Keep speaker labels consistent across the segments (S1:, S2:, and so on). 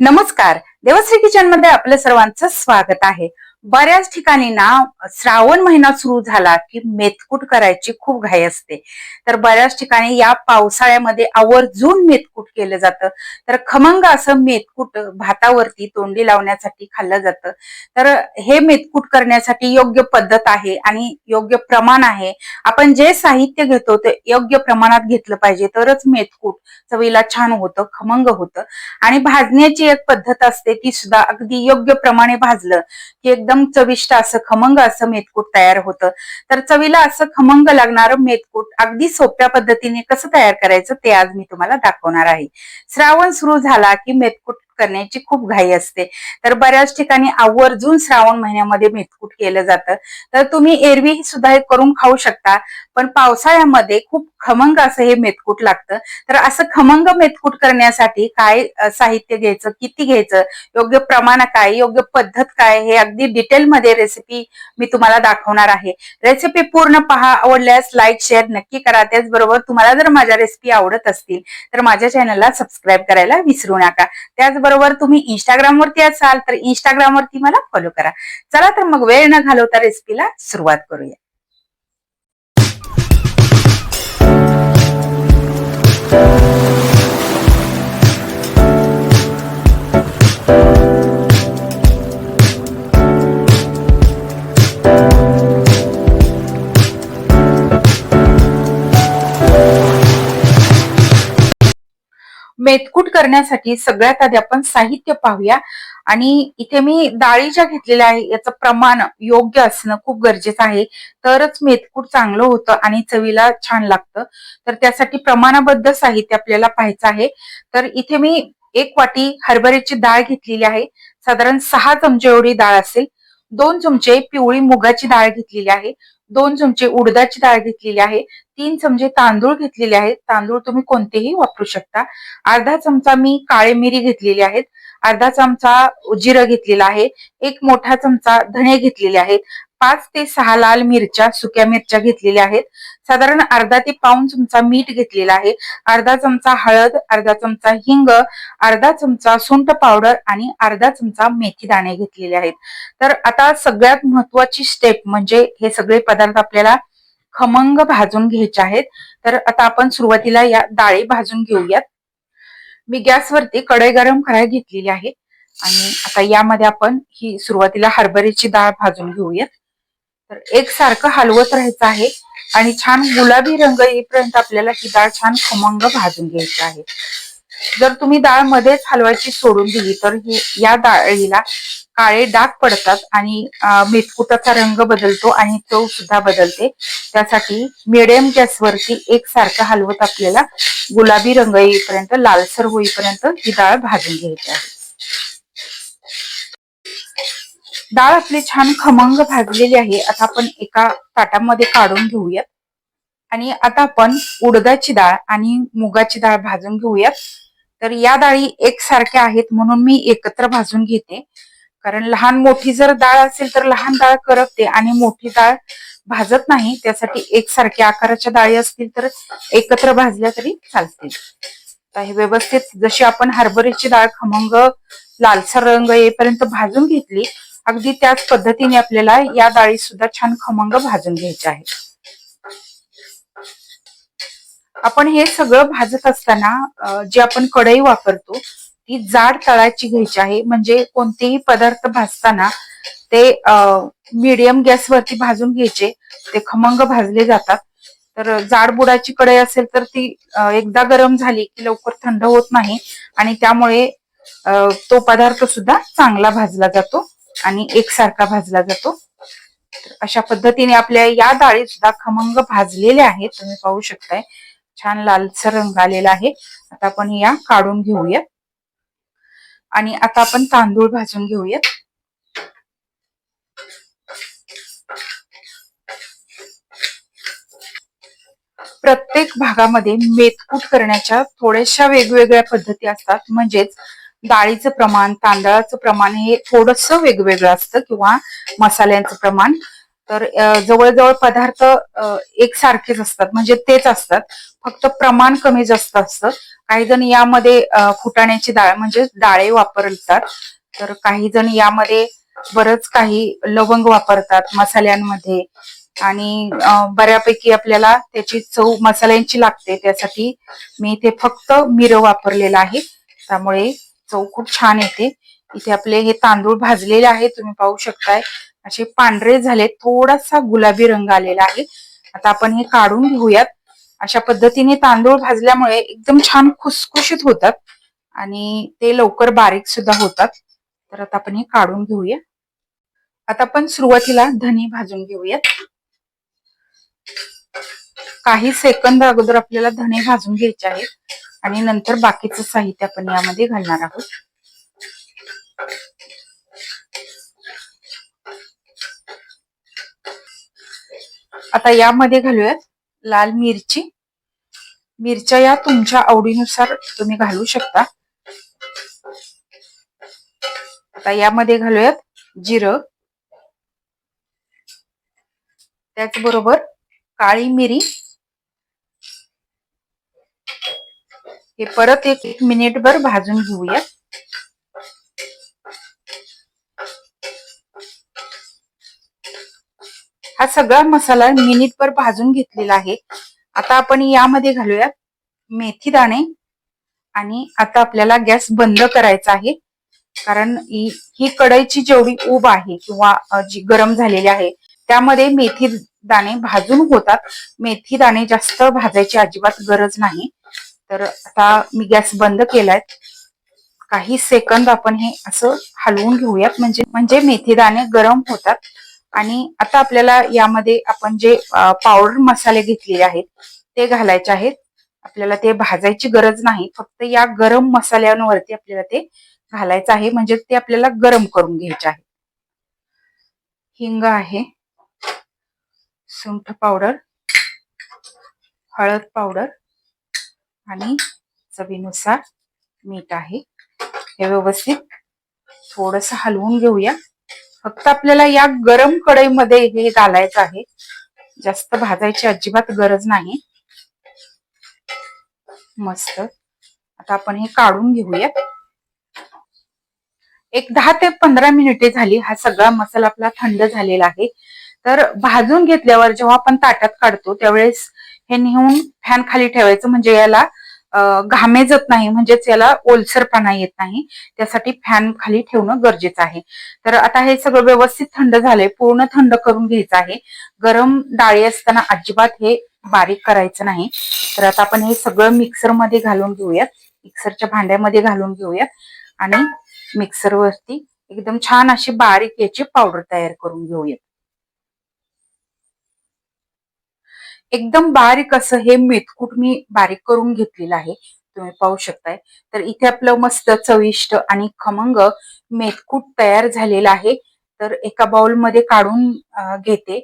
S1: नमस्कार. देवश्री किचनमध्ये आपलं सर्वांचं स्वागत आहे. बऱ्याच ठिकाणी ना श्रावण महिना सुरू झाला की मेथकूट करायची खूप घाई असते. तर बऱ्याच ठिकाणी या पावसाळ्यामध्ये आवर्जून मेथकूट केलं जातं. तर खमंग असं मेथकूट भातावरती तोंडी लावण्यासाठी खाल्लं जातं. तर हे मेथकूट करण्यासाठी योग्य पद्धत आहे आणि योग्य प्रमाण आहे. आपण जे साहित्य घेतो ते योग्य प्रमाणात घेतलं पाहिजे. तरच मेथकूट चवीला छान होतं खमंग होतं. आणि भाजण्याची एक पद्धत असते ती सुद्धा अगदी योग्य प्रमाणे भाजलं की एकदम चविष्ट असं खमंग असं मेथकूट तयार होतं. तर चवीला असं खमंग लागणारं मेथकूट अगदी सोप्या पद्धतीने कसं तयार करायचं ते आज मी तुम्हाला दाखवणार आहे. श्रावण सुरू झाला की मेथकूट करण्याची खूप घाई असते. तर बऱ्याच ठिकाणी आवर्जून श्रावण महिन्यामध्ये मेथकूट केलं जातं. तर तुम्ही एरवी सुद्धा हे करून खाऊ शकता. पण पावसाळ्यामध्ये खूप खमंग असं हे मेथकूट लागतं. तर असं खमंग मेथकूट करण्यासाठी काय साहित्य घ्यायचं? किती घ्यायचं? योग्य प्रमाण काय? योग्य पद्धत काय? हे अगदी डिटेलमध्ये रेसिपी मी तुम्हाला दाखवणार आहे. रेसिपी पूर्ण पहा आवडल्यास लाईक शेअर नक्की करा. त्याचबरोबर तुम्हाला जर माझ्या रेसिपी आवडत असतील तर माझ्या चॅनलला सबस्क्राईब करायला विसरू नका. त्याचबरोबर तुम्ही इंस्टाग्राम वरती असाल तर इंस्टाग्राम वरती मला फॉलो करा. चला तर मग वेळ न घालवता रेसिपीला सुरुवात करूया. मेथकूट करण्यासाठी सगळ्यात आधी आपण साहित्य पाहूया. आणि इथे मी डाळी ज्या घेतलेल्या आहे याचं प्रमाण योग्य असणं खूप गरजेचं आहे. तरच मेथकूट चांगलं होतं आणि चवीला छान लागतं. तर त्यासाठी प्रमाणाबद्ध साहित्य आपल्याला पाहायचं आहे. तर इथे मी एक वाटी हरभऱ्याची डाळ घेतलेली आहे. साधारण सहा चमचे एवढी डाळ असेल. दोन चमचे पिवळी मुगाची डाळ घेतलेली आहे. दोन चमचे उडदाची डाळ घेतलेली आहे तीन चमचे तांदूळ घेतलेले आहेत. तांदूळ तुम्ही कोणतेही वापरू शकता. अर्धा चमचा मी काळे मिरी घेतलेली आहेत. अर्धा चमचा जिरं घेतलेला आहे. एक मोठा चमचा धणे घेतलेले आहेत. पाच ते सहा लाल मिरच्या सुक्या मिरच्या घेतलेल्या आहेत. साधारण अर्धा ते पाऊन चमचा मीठ घेतलेला आहे. अर्धा चमचा हळद अर्धा चमचा हिंग अर्धा चमचा सुंठ पावडर आणि अर्धा चमचा मेथी दाणे घेतलेले आहेत. तर आता सगळ्यात महत्वाची स्टेप म्हणजे हे सगळे पदार्थ आपल्याला खमंग भाजून घ्यायचे आहेत. तर आता आपण सुरुवातीला या डाळी भाजून घेऊयात. मी गॅसवरती कढई गरम करायला घेतलेली आहे. आणि आता यामध्ये आपण ही सुरुवातीला हरभऱ्याची डाळ भाजून घेऊयात. तर एक सारखं हलवत राहायचं आहे आणि छान गुलाबी रंग येईपर्यंत आपल्याला ही डाळ छान खमंग भाजून घ्यायची आहे. जर तुम्ही डाळ मध्येच हलवायची सोडून दिली तर ही या डाळीला काळे डाग पडतात आणि मेथकुटाचा रंग बदलतो आणि चव सुद्धा बदलते. त्यासाठी मिडियम गॅसवरती एकसारखं हलवत आपल्याला गुलाबी रंग येईपर्यंत लालसर होईपर्यंत ही डाळ भाजून घ्यायची आहे. डाळ आपली छान खमंग भाजलेली आहे. आता आपण एका ताटामध्ये काढून घेऊयात. आणि आता आपण उडदाची डाळ आणि मुगाची डाळ भाजून घेऊयात. तर या डाळी एकसारख्या आहेत म्हणून मी एकत्र भाजून घेते. कारण लहान मोठी जर डाळ असेल तर लहान डाळ करपते आणि मोठी डाळ भाजत नाही त्यासाठी एकसारख्या आकाराच्या डाळी असतील तर एकत्र भाजल्या तरी चालतील. तर हे व्यवस्थित जशी आपण हरभऱ्याची डाळ खमंग लालसर रंग येईपर्यंत भाजून घेतली अगदी त्याच पद्धतीने आपल्याला या डाळी सुद्धा छान खमंग भाजून घ्यायच्या आहेत आपण हे सगळं भाजत असताना जी आपण कढई वापरतो ती जाड तळाची घ्यायची आहे. म्हणजे कोणतेही पदार्थ भाजताना ते मीडियम गॅसवरती भाजून घ्यायचे. ते खमंग भाजले जातात. तर जाड बुडाची कढई असेल तर ती एकदा गरम झाली की लवकर थंड होत नाही आणि त्यामुळे तो पदार्थ सुद्धा चांगला भाजला जातो. आणि एकसारखा भाजला जातो. अशा पद्धतीने आपल्या या डाळी सुद्धा खमंग भाजलेल्या आहेत. तुम्ही पाहू शकताय. छान लालसर रंग आलेला आहे. आता आपण या काढून घेऊयात. आणि आता आपण तांदूळ भाजून घेऊयात. प्रत्येक भागामध्ये मेथकूट करण्याच्या थोड्याशा वेगवेगळ्या पद्धती असतात. म्हणजेच डाळीचं प्रमाण तांदळाचं प्रमाण हे थोडस वेगवेगळं असतं किंवा मसाल्यांचं प्रमाण. तर जवळजवळ पदार्थ एकसारखेच असतात. म्हणजे तेच असतात. फक्त प्रमाण कमी जास्त असतं. काही जण यामध्ये फुटाण्याची डाळ म्हणजे डाळे वापरतात. तर काही जण यामध्ये बरंच काही लवंग वापरतात मसाल्यांमध्ये. आणि बऱ्यापैकी आपल्याला त्याची चव मसाल्यांची लागते. त्यासाठी मी इथे फक्त मिरं वापरलेलं आहे. त्यामुळे चव खूप छान येते. इथे आपले हे तांदूळ भाजलेले आहे तुम्ही पाहू शकताय. असे पांढरे झाले थोडासा गुलाबी रंग आलेला आहे. आता आपण हे काढून घेऊयात. अशा पद्धतीने तांदूळ भाजल्यामुळे एकदम छान खुसखुशीत होतात आणि ते लवकर बारीक सुद्धा होतात. तर आता आपण हे काढून घेऊया. आता आपण सुरुवातीला धने भाजून घेऊयात. काही सेकंद अगोदर आपल्याला धने भाजून घ्यायचे आहेत. आणि नंतर बाकीचं साहित्य आपण यामध्ये घालणार आहोत. आता यामध्ये घालूयात लाल मिरची. मिरच्या या तुमच्या आवडीनुसार तुम्ही घालू शकता. आता यामध्ये घालूयात जिरं. त्याचबरोबर काळी मिरी. हे परत एक एक मिनिटभर भाजून घेऊया हा सगळा मसाला मिनिटभर भाजून घेतलेला आहे. आता आपण यामध्ये घालूया मेथी दाणे आणि आता आपल्याला गॅस बंद करायचा आहे. कारण ही कढईची जेवढी ऊब आहे किंवा जी गरम झालेली आहे त्यामध्ये मेथी दाणे भाजून होतात. मेथी दाणे जास्त भाजायची अजिबात गरज नाही. तर आता मी गॅस बंद केलाय. काही सेकंद आपण हे असं हलवून घेऊयात. म्हणजे म्हणजे मेथीदाणे गरम होतात. आणि आता आपल्याला यामध्ये आपण जे पावडर मसाले घेतलेले आहेत ते घालायचे आहेत. आपल्याला ते भाजायची गरज नाही. फक्त या गरम मसाल्यांवरती आपल्याला ते घालायचं आहे. म्हणजे ते आपल्याला गरम करून घ्यायचे आहे. हिंग आहे. सुंठ पावडर हळद पावडर आणि चवीनुसार मीठ आहे. हे व्यवस्थित थोडस हलवून घेऊया. फक्त आपल्याला या गरम कढईमध्ये हे घालायचं आहे. जास्त भाजायची अजिबात गरज नाही. मस्त. आता आपण हे काढून घेऊया एक दहा ते पंधरा मिनिटे झाली. हा सगळा मसाला आपला थंड झालेला आहे. तर भाजून घेतल्यावर जेव्हा आपण ताटात काढतो त्यावेळेस हे नेऊन फॅन खाली ठेवायचं म्हणजे याला घामेजत नाही म्हणजेच याला ओलसरपणा येत नाही. त्यासाठी फॅन खाली ठेवणं गरजेचं आहे. तर आता हे सगळं व्यवस्थित थंड झालंय पूर्ण थंड करून घ्यायचं आहे. गरम डाळी असताना अजिबात हे बारीक करायचं नाही. तर आता आपण हे सगळं मिक्सरमध्ये घालून घेऊयात. मिक्सरच्या भांड्यामध्ये घालून घेऊयात. आणि मिक्सरवरती एकदम छान अशी बारीक याची पावडर तयार करून घेऊयात. एकदम बारीक असं हे मेथकूट मी बारीक करून घेतलेलं आहे तुम्ही पाहू शकताय. तर इथे आपलं मस्त चविष्ट आणि खमंग मेथकूट तयार झालेलं आहे तर एका बाउलमध्ये काढून घेते.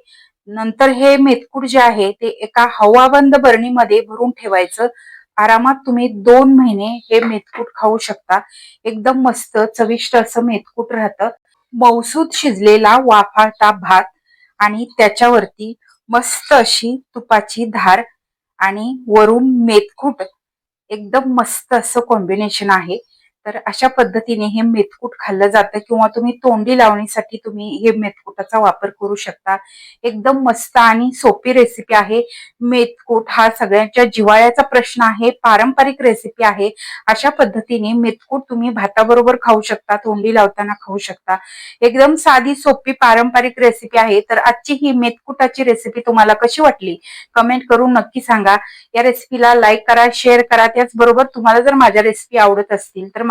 S1: नंतर हे मेथकूट जे आहे ते एका हवाबंद बरणीमध्ये भरून ठेवायचं. आरामात तुम्ही दोन महिने हे मेथकूट खाऊ शकता. एकदम मस्त चविष्ट असं मेथकूट राहतं. मौसूद शिजलेला वाफाळता भात आणि त्याच्यावरती मस्त अशी तुपाची धार आणि वरून मेथकूट एकदम मस्त असं कॉम्बिनेशन आहे. तर अशा पद्धतीने हे मेथकूट खाल्लं जातं किंवा तुम्ही तोंडी लावणीसाठी तुम्ही हे मेथकूटाचा वापर करू शकता. एकदम मस्त आणि सोपी रेसिपी आहे. मेथकूट हा सगळ्यांच्या जिवाळ्याचा प्रश्न आहे पारंपरिक रेसिपी आहे. अशा पद्धतीने मेथकूट तुम्ही भाताबरोबर खाऊ शकता तोंडी लावताना खाऊ शकता. एकदम साधी सोपी पारंपरिक रेसिपी आहे. तर आजची ही मेथकुटाची रेसिपी तुम्हाला कशी वाटली? कमेंट करून नक्की सांगा. या रेसिपीला लाईक करा शेअर करा. त्याचबरोबर तुम्हाला जर माझ्या रेसिपी आवडत असतील तर